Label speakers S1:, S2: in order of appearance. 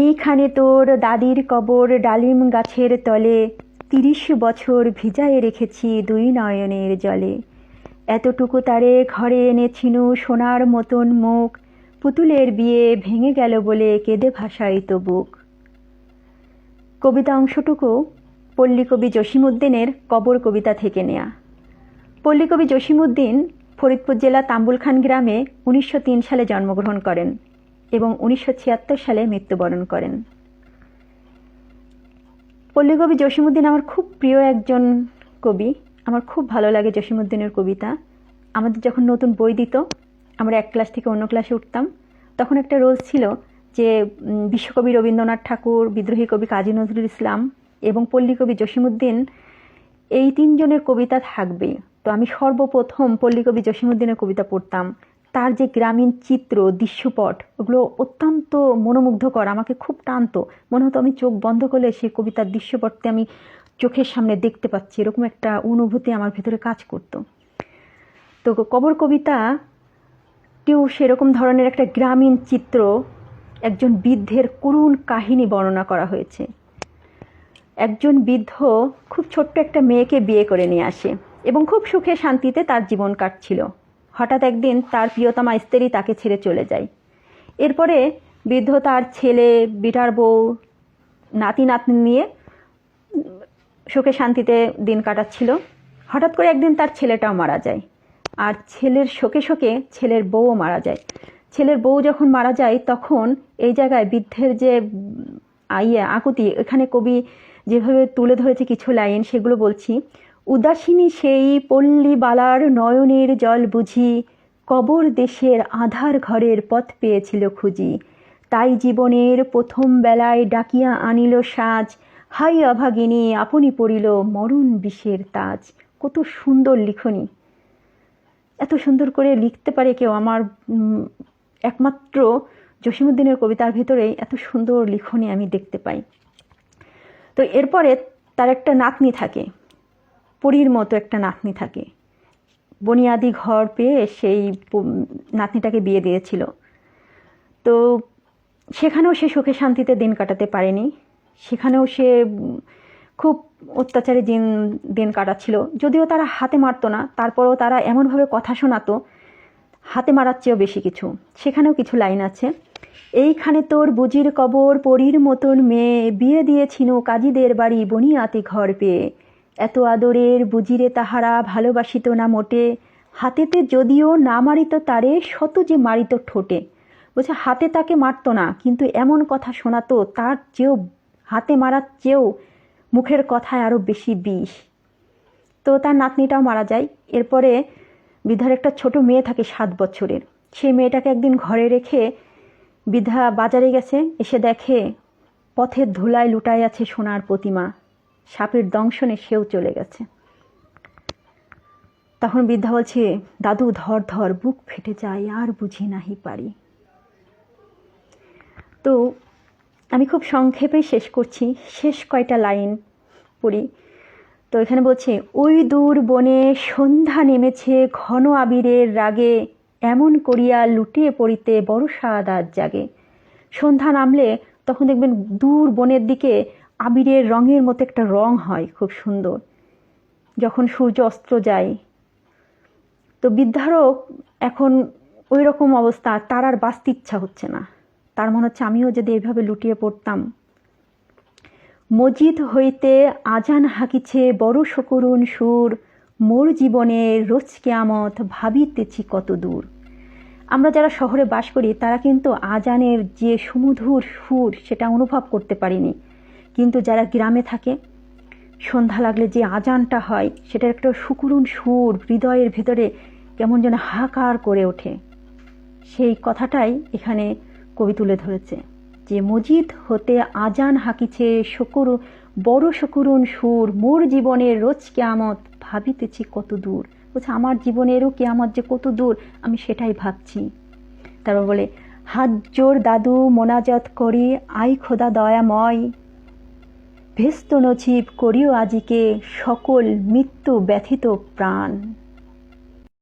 S1: এইখানে তোর দাদির কবর ডালিম গাছের তলে, তিরিশ বছর ভিজায়ে রেখেছি দুই নয়নের জলে। এতটুকু তারে ঘরে এনেছিনু সোনার মতন মুখ, পুতুলের বিয়ে ভেঙে গেল বলে কেঁদে ভাসাইত বুক। কবিতা অংশটুকু পল্লীকবি জসিমুদ্দিনের কবর কবিতা থেকে নেয়া। পল্লীকবি জসিমুদ্দিন ফরিদপুর জেলা তাম্বুলখান গ্রামে উনিশশো তিন সালে জন্মগ্রহণ করেন। এবং উনিশশো ছিয়াত্তর সালে মৃত্যুবরণ করেন। পল্লীকবি জসিমুদ্দিন আমার খুব প্রিয় একজন কবি। আমার খুব ভালো লাগে জসিমুদ্দিনের কবিতা। আমাদের যখন নতুন বই দিত, আমরা এক ক্লাস থেকে অন্য ক্লাসে উঠতাম, তখন একটা রোল ছিল যে বিশ্বকবি রবীন্দ্রনাথ ঠাকুর, বিদ্রোহী কবি কাজী নজরুল ইসলাম এবং পল্লীকবি জসিমুদ্দিন এই তিনজনের কবিতা থাকবে তো আমি সর্বপ্রথম পল্লীকবি জসিমুদ্দিনের কবিতা পড়তাম। তার যে গ্রামীণ চিত্র, দৃশ্যপট, ওগুলো অত্যন্ত মনোমুগ্ধকর, আমাকে খুব টানতো। মনে হতো আমি চোখ বন্ধ করলে সেই কবিতার দৃশ্যপটতে আমি চোখের সামনে দেখতে পাচ্ছি। এরকম একটা অনুভূতি আমার ভেতরে কাজ করতো। তো কবর কবিতাটিও সেরকম ধরনের একটা গ্রামীণ চিত্র, একজন বৃদ্ধের করুণ কাহিনী বর্ণনা করা হয়েছে। একজন বৃদ্ধ খুব ছোট্ট একটা মেয়েকে বিয়ে করে নিয়ে আসে এবং খুব সুখে শান্তিতে তার জীবন কাটছিল। হঠাৎ একদিন তার প্রিয়তমা স্ত্রী তাকে ছেড়ে চলে যায়। এরপরে বৃদ্ধ তার ছেলে বিটার বউ নাতি নাতনি নিয়ে সুখে শান্তিতে দিন কাটাচ্ছিল। হঠাৎ করে একদিন তার ছেলেটাও মারা যায়। আর ছেলের শোকে শোকে ছেলের বউও মারা যায়। ছেলের বউ যখন মারা যায় তখন এই জায়গায় বৃদ্ধের যে উম, ইয়ে আকুতি এখানে কবি যেভাবে তুলে ধরেছে কিছু লাইন সেগুলো বলছি। উদাসিনী সেই পল্লী বালার নয়নের জল বুঝি, কবর দেশের আধার ঘরের পথ পেয়েছিল খুঁজি। তাই জীবনের প্রথম বেলায় ডাকিয়া আনিল সাজ হাই অভাগিনী, আপনি পড়িল মরণ বিষের তাজ। কত সুন্দর লিখনি। এত সুন্দর করে লিখতে পারে কেউ আমার একমাত্র জসিমুদ্দিনের কবিতার ভেতরে এত সুন্দর লিখনি আমি দেখতে পাই। তো এরপরে তার একটা নাতনি থাকে। পরীর মতো একটা নাতনি থাকে। বনিয়াদি ঘর পেয়ে সেই নাতনিটাকে বিয়ে দিয়েছিল। তো সেখানেও সে সুখে শান্তিতে দিন কাটাতে পারেনি। সেখানেও সে খুব অত্যাচারে দিন দিন কাটাচ্ছিল। যদিও তারা হাতে মারতো না, তারপরেও তারা এমনভাবে কথা শোনাতো, হাতে মারার চেয়েও বেশি কিছু। সেখানেও কিছু লাইন আছে। এইখানে তোর বুজির কবর, পরীর মতন মেয়ে, বিয়ে দিয়েছিল কাজীদের বাড়ি বনিয়াতে ঘর পেয়ে। এত আদরের বুজিরে তাহারা ভালোবাসিত না মোটে, হাতেতে যদিও না মারিত তারে শত যে মারিত ঠোঁটে। বলছে, হাতে তাকে মারতো না, কিন্তু এমন কথা শোনাতো, তার চেয়েও, হাতে মারার চেয়েও মুখের কথায় আরও বেশি বিষ। তো তার নাতনিটাও মারা যায়। এরপরে বিধার একটা ছোট মেয়ে থাকে সাত বছরের। সেই মেয়েটাকে একদিন ঘরে রেখে বিধা বাজারে গেছে, এসে দেখে পথের ধুলায় লুটায় আছে সোনার প্রতিমা। সাপের দংশনে সেও চলে গেছে। তখন বৃদ্ধা বলছে, দাদু, ধর ধর, বুক ফেটে যায়, আর বুঝি নাহি পারি। তো আমি খুব সংক্ষেপে শেষ করছি। শেষ কয়টা লাইন পড়ি। তো এখানে বলছে, ওই দূর বনে সন্ধ্যা নেমেছে, ঘন আবিরের রাগে, এমন করিয়া লুটিয়ে পড়িতে বড় আজ জাগে। সন্ধ্যা নামলে তখন দেখবেন দূর বনের দিকে আবিরের রঙের মতো একটা রং হয় খুব সুন্দর। যখন সূর্য অস্ত্র যায়, তো বৃদ্ধারও এখন ওই রকম অবস্থা, তার আর বাঁচতে ইচ্ছা হচ্ছে না। তার মনে হচ্ছে আমিও যদি এইভাবে লুটিয়ে পড়তাম। মজিদ হইতে আজান হাকিছে, বড় সকরুণ সুর, মোর জীবনের রোজ কেয়ামত ভাবিতেছি কত দূর। আমরা যারা শহরে বাস করি, তারা কিন্তু আজানের যে সুমধুর সুর, সেটা অনুভব করতে পারিনি। কিন্তু যারা গ্রামে থাকে, সন্ধ্যা লাগলে যে আজানটা হয়, সেটার একটা সুকুরুণ সুর হৃদয়ের ভেতরে কেমন যেন হাহাকার করে ওঠে। সেই কথাটাই এখানে কবি তুলে ধরেছে যে, মজিদ হতে আজান হাকিছে শকুর, বড় শকুরুন সুর, মোর জীবনের রোজ কেয়ামত ভাবিতেছি কত দূর। বলছে, আমার জীবনেরও কেয়ামত যে কত দূর, আমি সেটাই ভাবছি। তারপর বলে, হাত জোর দাদু মোনাজত করি আই খোদা দয়াময়। ভেস্ত নছিব করিও আজিকে সকল মৃত্যু ব্যথিত প্রাণ।